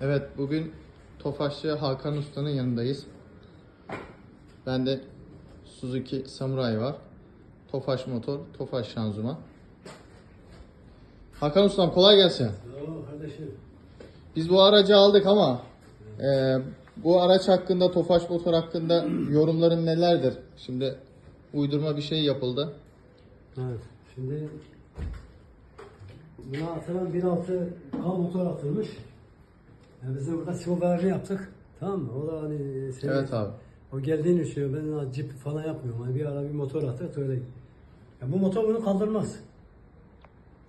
Evet bugün Tofaşçı Hakan Usta'nın yanındayız. Ben de Suzuki Samurai var. Tofaş motor, Tofaş şanzıman. Hakan Ustam kolay gelsin. Oo kardeşim. Biz bu aracı aldık ama e, bu araç hakkında, Tofaş motor hakkında yorumların nelerdir? Şimdi uydurma bir şey yapıldı. Evet. Şimdi buna atılan 1.6 K motor atılmış. Yani biz de burada verme yaptık. Tamam mı? O da hani senin, Evet abi. o geldiğini düşünüyor. Ben cip falan yapmıyorum. Hani bir ara bir motor attık öyle. Ya bu motor bunu kaldırmaz.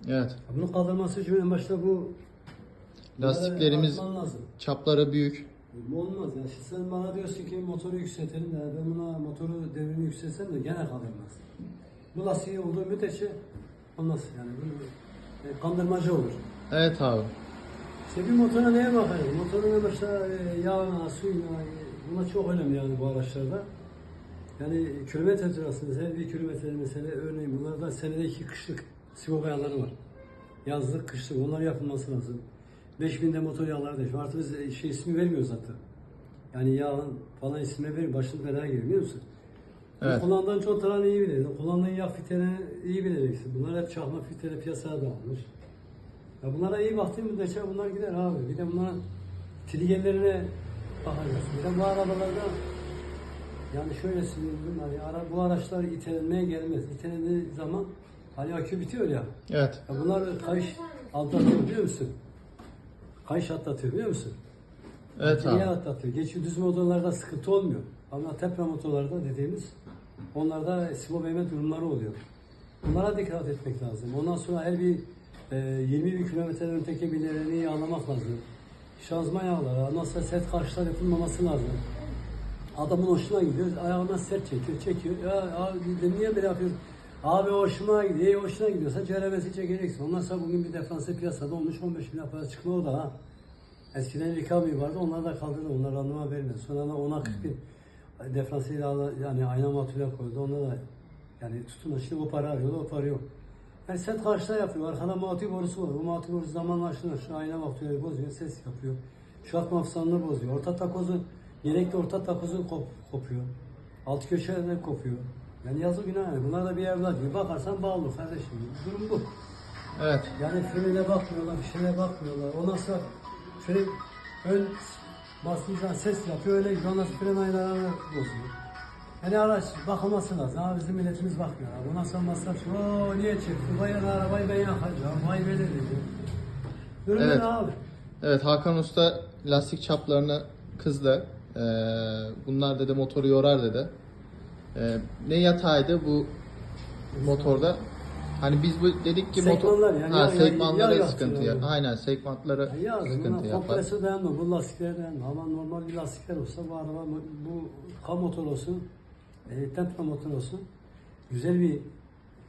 Evet. Ya bunu kaldırması için en başta bu Lastiklerimiz atman lazım. çapları büyük. Bu olmaz ya. Şimdi sen bana diyorsun ki motoru yükseltelim de ben buna motoru devrini yükseltsem de gene kaldırmaz. Bu lastiği olduğu müddetçe olmaz yani. Bu e, kandırmacı olur. Evet abi. İşte bir motora neye bakarız? Motorun başta e, yağına, suyuna, e, bunlar çok önemli yani bu araçlarda. Yani kilometre sırasında her bir kilometre mesela örneğin bunlarda senede iki kışlık sigorta yağları var. Yazlık, kışlık onlar yapılması lazım. 5000'de motor yağları değişiyor. Artık biz e, şey ismi vermiyoruz zaten. Yani yağın falan ismini verir, başlık belaya giriyor biliyor musun? Evet. Kullandığın contalarını iyi bileceksin. Kullandığın yağ filtrelerini iyi bileceksin. Bunlar hep çakma filtre piyasaya dağılmış. Ya bunlara iyi baktığın müddetçe bunlar gider abi. Bir de bunların triggerlerine bakacaksın. Bir de bu arabalarda yani şöyle söyleyeyim hani ara, bu araçlar itelenmeye gelmez. İtelendiği zaman hani akü bitiyor ya. Evet. ya bunlar kayış atlatıyor biliyor musun? Kayış atlatıyor biliyor musun? Evet Niye abi. atlatıyor? Geçici düz motorlarda sıkıntı olmuyor. Ama tepe motorlarda dediğimiz onlarda simo verme durumları oluyor. Bunlara dikkat etmek lazım. Ondan sonra her bir 20 bin kilometreden öteki binlerini yağlamak lazım. Şanzıman yağları, sonra sert karşılar yapılmaması lazım. Adamın hoşuna gidiyor, ayağına sert çekiyor, çekiyor. Ya abi niye böyle yapıyorsun? Abi hoşuma gidiyor, iyi hoşuna gidiyorsa ceremesi çekeceksin. Ondan sonra bugün bir defansı piyasada olmuş 15 bin para çıkma o da ha. Eskiden Rikami vardı, onlar da kaldırdı, onlar anlama vermedi. Sonra da ona 40 bin defransıyla ala- yani ayna matüle koydu, onda da yani tutun şimdi o para arıyordu, o para yok. Yani set karşıda yapıyor, arkada matü borusu var. O matü borusu zamanla şu ayna matüleri bozuyor, ses yapıyor. Şu at mafsalını bozuyor. Orta takozu, yelekli orta takozu kop, kopuyor. Alt köşelerinde kopuyor. Yani yazık günah yani. Bunlar da bir evlat gibi. Bakarsan bağlı kardeşim. Durum bu. Evet. Yani frene bakmıyorlar, bir şeye bakmıyorlar. Ondan sonra fren ön basınca ses yapıyor öyle. Ondan sonra fren aynalarını bozuyor. Yani araç bakılması lazım. Ama bizim milletimiz bakmıyor. Abi. Ondan sonra masraf şu, ooo niye çıktı? Bayan arabayı ben yakacağım. Vay be dedi. Durum Evet. abi. Evet Hakan Usta lastik çaplarını kızdı. Ee, bunlar dedi motoru yorar dedi. Ee, ne yataydı bu motorda? Hani biz bu dedik ki motor yani, ha, yağ- segmanları yağ sıkıntı ya. Aynen segmentları Ya yazdım. sıkıntı yapar. kompresör dayanmıyor. Bu lastikler dayanmıyor. Ama normal bir lastikler olsa bu araba bu K motor olsun, tempo motor olsun. Güzel bir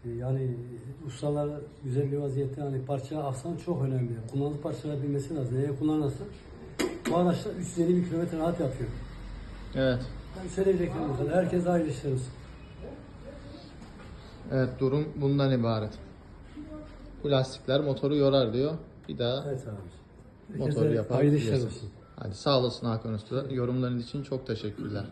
e, yani ustalar güzel bir vaziyette hani parça aksan çok önemli. Kullanılı parçalar bilmesi lazım. Eğer kullanırsa bu araçlar 350 bin kilometre rahat yapıyor. Evet. Ben söyleyeceklerim bu kadar. Herkes işler olsun. Evet durum bundan ibaret. Bu lastikler motoru yorar diyor. Bir daha Evet abi. motoru yapar. Hayırlı işler diyorsun. olsun. Hadi sağ olasın Hakan Usta. Yorumların için çok teşekkürler.